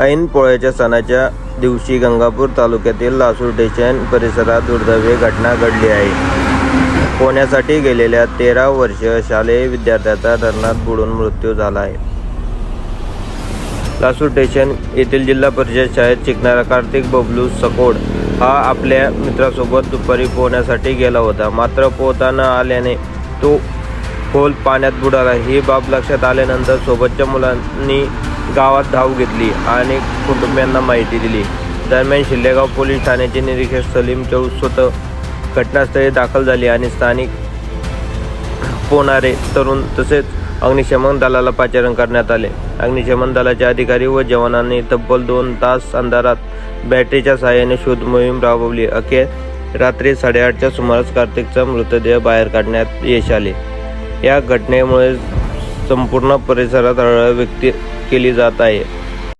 ऐन पोळ्याच्या सणाच्या दिवशी गंगापूर तालुक्यातील लासूर स्टेशन परिसरात दुर्दैवी घटना घडली आहे. पोहण्यासाठी गेलेल्या तेरा वर्ष शालेय विद्यार्थ्याचा धरणात बुडून मृत्यू झाला आहे. लासूर स्टेशन येथील जिल्हा परिषद शाळेत शिकणारा कार्तिक बबलू सकोड हा आपल्या मित्रासोबत दुपारी पोहण्यासाठी गेला होता. मात्र पोहता न आल्याने तो खोल पाण्यात बुडाला. ही बाब लक्षात आल्यानंतर सोबतच्या मुलांनी गावात धाव घेतली आणि कुटुंबियांना माहिती दिली. दरम्यान शिल्लेगाव पोलीस ठाण्याचे निरीक्षक सलीम चौ स्वतः घटनास्थळी दाखल झाले आणि स्थानिक पोहणारे तरुण तसेच अग्निशमन दलाला पाचारण करण्यात आले. अग्निशमन दलाचे अधिकारी व जवानांनी तब्बल दोन तास अंधारात बॅटरीच्या सहाय्याने शोध मोहीम राबवली. अखेर रात्री साडेआठच्या सुमारास कार्तिकचा मृतदेह बाहेर काढण्यात यश आले. या घटनेमुळे संपूर्ण परिसरात हळहळ व्यक्ती केली जात आहे.